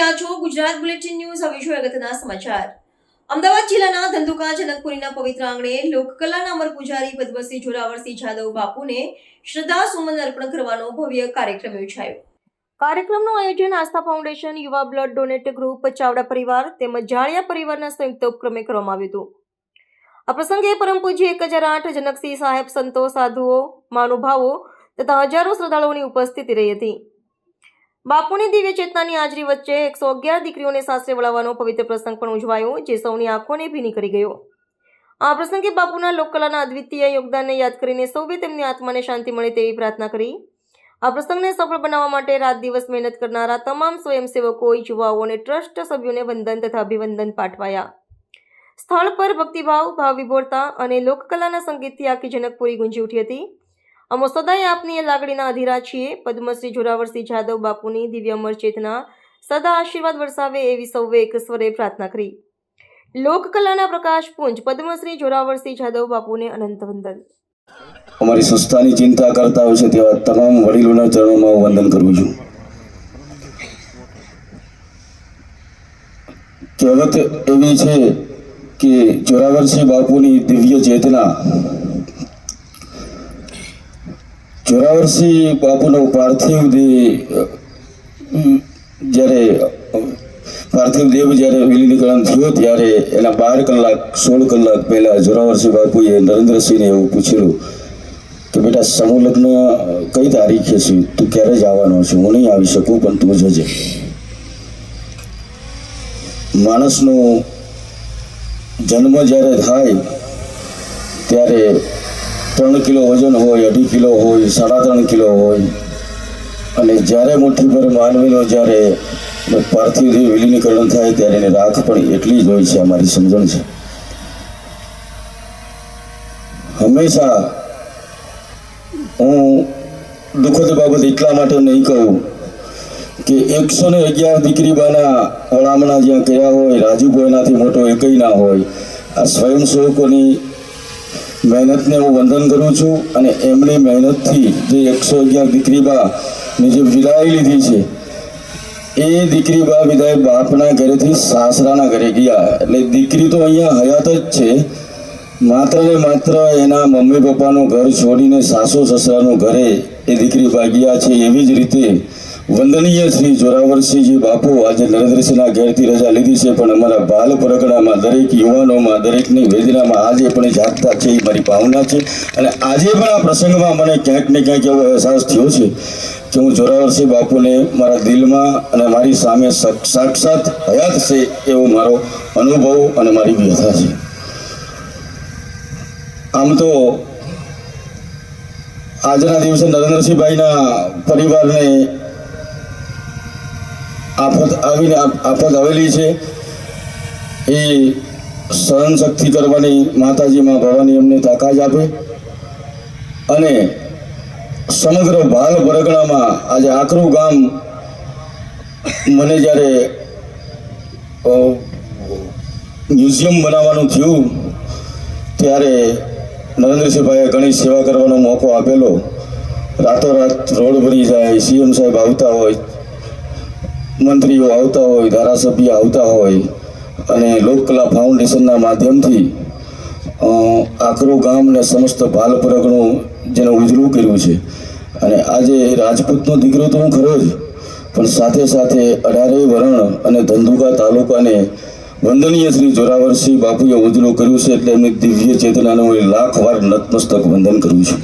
Gujarat bulletin news, હવે જોઈએ અગત્યના સમાચાર. અમદાવાદ જિલ્લાના ધંધુકા જનકપુરીના પવિત્ર આંગણે લોકકલાના અમર પૂજારી પદ્મશ્રી જોરાવરસિંહ જાદવ બાપુને શ્રદ્ધા સુમન અર્પણ કરવાનો ભવ્ય કાર્યક્રમ યોજાયો. કાર્યક્રમનું આયોજન Aastha foundation, Yuva blood donate group, Chavda પરિવાર તેમજ જાળિયા પરિવારના સંયુક્ત ઉપક્રમે કરવામાં આવ્યું હતું. આ પ્રસંગે પરમ પૂજ્ય એક હજાર આઠ જનકસિંહ સાહેબ, સંતો, સાધુઓ, મહાનુભાવો તથા હજારો શ્રદ્ધાળુઓની ઉપસ્થિતિ રહી હતી. બાપુની દિવ્ય ચેતનાની હાજરી વચ્ચે એકસો અગિયાર દીકરીઓને સાસરે વળાવવાનો પવિત્ર પ્રસંગ પણ ઉજવાયો, જે સૌની આંખોને ભીની કરી ગયો. આ પ્રસંગે બાપુના લોકકલાના અદ્વિતીય યોગદાનને યાદ કરીને સૌએ તેમની આત્માને શાંતિ મળે તેવી પ્રાર્થના કરી. આ પ્રસંગને સફળ બનાવવા માટે રાત દિવસ મહેનત કરનારા તમામ સ્વયંસેવકો, યુવાઓ અને ટ્રસ્ટ સભ્યોને વંદન તથા અભિવંદન પાઠવાયા. સ્થળ પર ભક્તિભાવ ભાવ વિભોરતા અને લોકકલાના સંગીતથી આખી જનકપુરી ગુંજી ઉઠી હતી. અમો સદાય આપની એ લાગણીના અધીરા છીએ. પદ્મશ્રી જોરાવરસિંહ જાદવ બાપુની દિવ્ય અમર ચેતના સદા આશીર્વાદ વરસાવે એવી સૌએ એક સ્વરે પ્રાર્થના કરી. લોકકલાના પ્રકાશ પુંજ પદ્મશ્રી જોરાવરસિંહ જાદવ બાપુને અનંત વંદન. અમારી સંસ્થાની ચિંતા કરતા હોય છે તેવા તમામ વડીલોના ચરણોમાં હું વંદન કરું છું. કહેવત એવી છે કે જોરાવરસિંહ બાપુની દિવ્ય ચેતના જોરાવરસિંહ બાપુનો પાર્થિવ દેહ જ્યારે પાર્થિવ દેવ જ્યારે વિલીનીકરણ થયો ત્યારે એના બાર કલાક, સોળ કલાક પહેલા જોરાવરસિંહ બાપુએ નરેન્દ્રસિંહને એવું પૂછેલું કે, બેટા, સમૂહ લગ્ન કઈ તારીખે છે? તું ક્યારે જ આવવાનો છે? હું નહીં આવી શકું, પણ તું જજે. માણસનો જન્મ જ્યારે થાય, ત્યારે ત્રણ કિલો વજન હોય, અઢી કિલો હોય, સાડા ત્રણ કિલો હોય. અને જ્યારે મુઠ્ઠીભર માનવીનો જ્યારે પાર્થિવ વિલીનીકરણ થાય ત્યારે એની રાખ પણ એટલી જ હોય છે, અમારી સમજણ છે. હંમેશા હું દુઃખદ બાબત એટલા માટે નહીં કહું કે એકસો ને અગિયાર દીકરી બાના અળામણા જ્યાં કર્યા હોય રાજુભો એનાથી મોટો એકય ના હોય, આ સ્વયંસેવકોની મહેનતને હું વંદન કરું છું અને એમની મહેનતથી જે એકસો અગિયાર દીકરી બાની જે વિદાય લીધી છે, એ દીકરી બા વિદાય બાપના ઘરેથી સાસરાના ઘરે ગયા. એટલે દીકરી તો અહીંયા હયાત જ છે. માત્ર ને માત્ર એના મમ્મી પપ્પાનું ઘર છોડીને સાસુ સસરાનું ઘરે એ દીકરી ભાગ્યા છે એવી જ રીતે વંદનીય શ્રી જોરાવરસિંહજી બાપુ આજે નરેન્દ્રસિંહના ઘેરથી રજા લીધી છે, પણ અમારા બાલ પરગણામાં દરેક યુવાનોમાં, દરેકની વેદનામાં આજે પણ જાગતા છે, એ મારી ભાવના છે. અને આજે પણ આ પ્રસંગમાં મને ક્યાંક ને ક્યાંક એવો અહેસાસ થયો છે કે હું જોરાવરસિંહ બાપુને મારા દિલમાં અને મારી સામે સાક્ષાત હયાત છે એવો મારો અનુભવ અને મારી વ્યથા છે. આમ તો આજના દિવસે નરેન્દ્રસિંહભાઈના પરિવારને આફત આવીને આફત આવેલી છે. એ સહન શક્તિ કરવાની માતાજીમાં ભવાની અમને તાકાત આપે. અને સમગ્ર ભાલ પરગણામાં આજે આકરું ગામ મને જ્યારે મ્યુઝિયમ બનાવવાનું થયું, ત્યારે નરેન્દ્રસિંહભાઈએ ઘણી સેવા કરવાનો મોકો આપેલો. રાતોરાત રોડ બની જાય, સીએમ સાહેબ આવતા હોય મંત્રીઓ આવતા હોય, ધારાસભ્ય આવતા હોય અને લોકકલા ફાઉન્ડેશનના માધ્યમથી આકરો આકરું ગામ ને સમસ્ત બાલ પરગણું જેને ઉજળું કર્યું છે. અને આજે રાજપૂતનો દીકરો તો હું ખરો જ, પણ સાથે સાથે અઢારેય વરણ અને ધંધુકા તાલુકાને વંદનીય શ્રી જોરાવરસિંહ બાપુએ ઉજળું કર્યું છે એટલે એમની દિવ્ય ચેતનાનું લાખ વાર નતમસ્તક વંદન કરું છું.